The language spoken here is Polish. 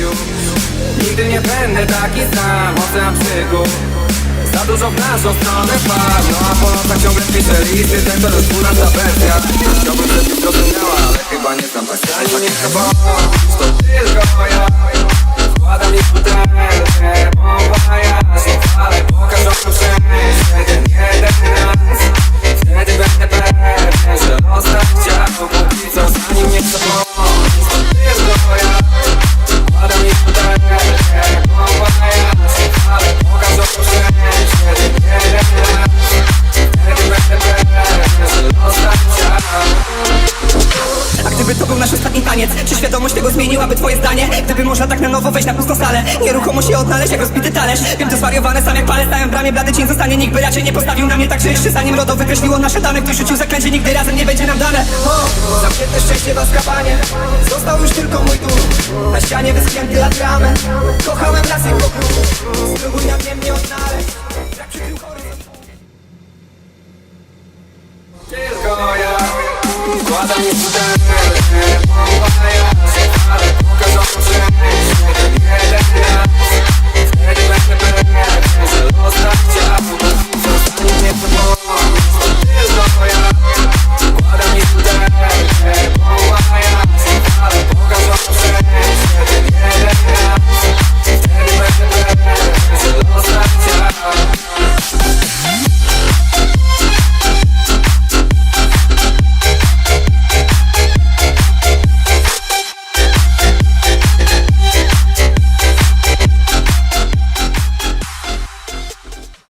już Nigdy nie będę taki sam, ocean przygód. Za dużo w naszą stronę wpadł No a po nocach ciągle piszę listy Ten to rozpłynąca wersja. Chciałbym, żebyś zrozumiała Ale chyba nie znam tak Zanim nie chcę bądź, to tylko ja Wkładam ich butelkę, bomba jasno Ale pokażą mi szczęście ten jeden raz. Wtedy będę pewien, że los tak chciał Póki co zanim nie chcę gdyby to był nasz ostatni taniec Czy świadomość tego zmieniłaby twoje zdanie? Gdyby można tak na nowo wejść na pustą salę Nieruchomo się odnaleźć jak rozbity talerz. Wiem to zwariowane, sam jak palec w bramie, blady cień zostanie Nikt by raczej nie postawił na mnie tak, że jeszcze zanim RODO wykreśliło nasze dane Ktoś rzucił zaklęcie, nigdy razem nie będzie nam dane. O, Zamknięte szczęście w azkabanie Został już tylko mój dół Na ścianie wyschnięty atrament Kochałem las Wkładam mi butelkę